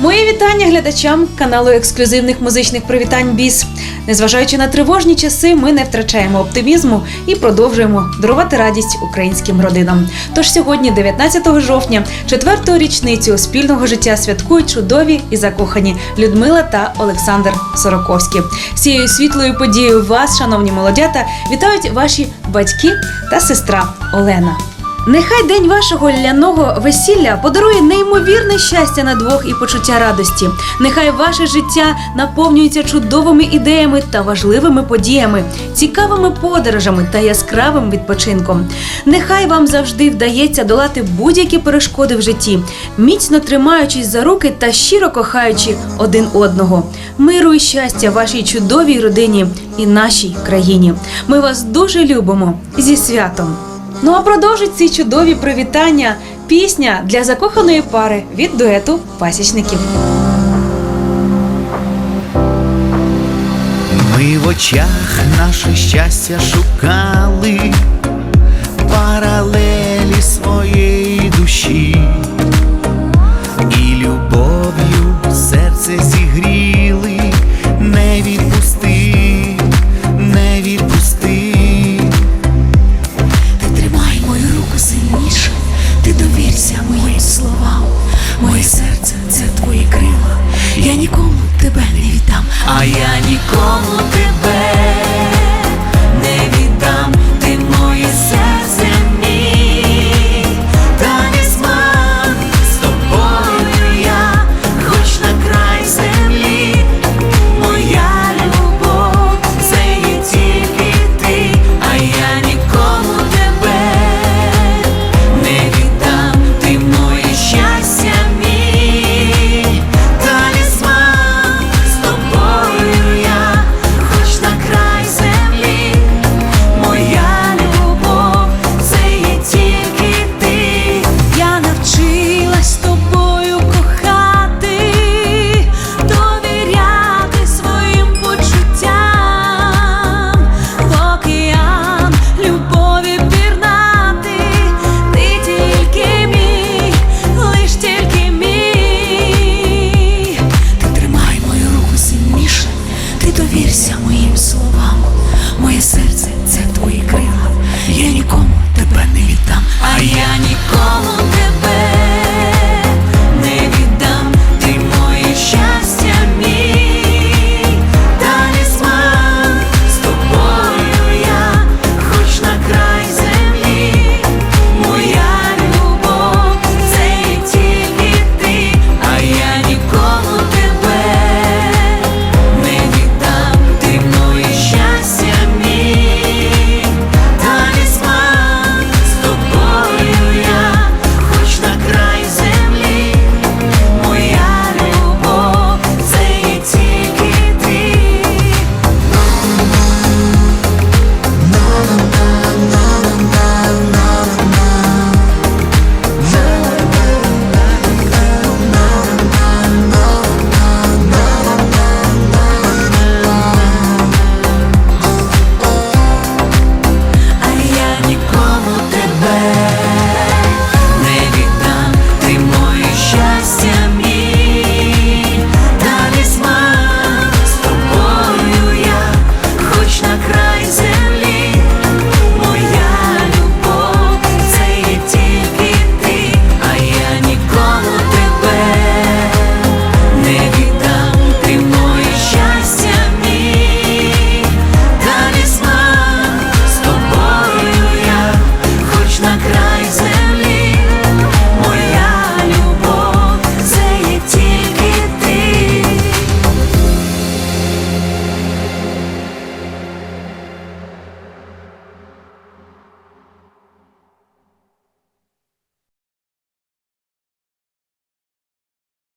Моє вітання глядачам каналу ексклюзивних музичних привітань Біс. Незважаючи на тривожні часи, ми не втрачаємо оптимізму і продовжуємо дарувати радість українським родинам. Тож сьогодні, 19 жовтня, четверту річницю спільного життя святкують чудові і закохані Людмила та Олександр Сороковські. Цією світлою подією вас, шановні молодята, вітають ваші батьки та сестра Олена. Нехай день вашого ляного весілля подарує неймовірне щастя на двох і почуття радості. Нехай ваше життя наповнюється чудовими ідеями та важливими подіями, цікавими подорожами та яскравим відпочинком. Нехай вам завжди вдається долати будь-які перешкоди в житті, міцно тримаючись за руки та щиро кохаючи один одного. Миру і щастя вашій чудовій родині і нашій країні. Ми вас дуже любимо зі святом. Ну а продовжить ці чудові привітання пісня для закоханої пари від дуету пасічників. Ми в очах наше щастя шукали, А я нікому довірся моїм словам, моє серце.